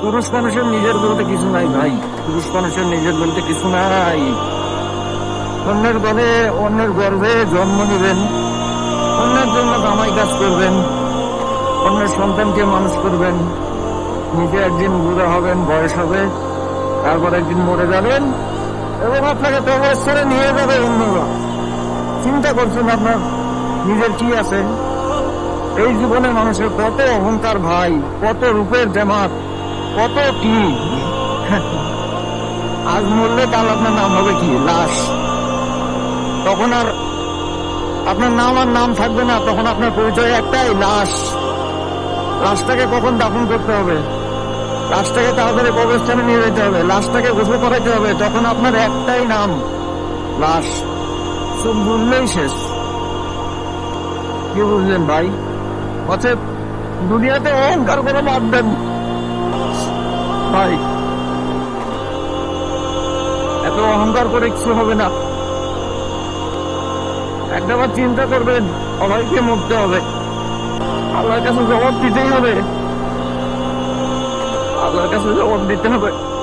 পুরুষ মানুষের নিজের বলতে কিছু নাই ভাই। পুরুষ মানুষের নিজের বলতে কিছু নাই। অন্যের ঘরে অন্যের গর্ভে জন্ম নেবেন। অন্যের জন্য কামাই কাজ করবেন। অন্যের সন্তানকে মানুষ করবেন। নিজে একদিন বুড়ো হবেন, বয়স হবে, তারপর একদিন মরে যাবেন এবং আপনাকে কবরস্থানে নিয়ে যাবে অন্যরা। চিন্তা করছেন আপনার নিজের কি আছে? এই জীবনে মানুষের কত অহংকার ভাই, কত রূপের জামাত। কত কি? আজ মরলে কাল আপনার নাম হবে কি? লাশ। তখন আর আপনার নাম আর নাম থাকবে না, তখন আপনার পরিচয় একটাই, লাশ। লাশটাকে কখন দাফন করতে হবে? লাশটাকে তাড়াতাড়ি কবরস্থানে নিয়ে যেতে হবে, লাশটাকে গোসল করাইতে হবে, তখন আপনার একটাই নাম, লাশ। সব বুঝলেই শেষ। কি বুঝলেন ভাই? অতএব দুনিয়াতে অহংকার করে লাভ দেন। ভাই এত অহংকার করে কিছু হবে না। একটাবার চিন্তা করবেন, সবাইকে মরতে হবে। আল্লাহর কাছে জবাব দিতেই হবে। আল্লাহর কাছে জবাব দিতে হবে।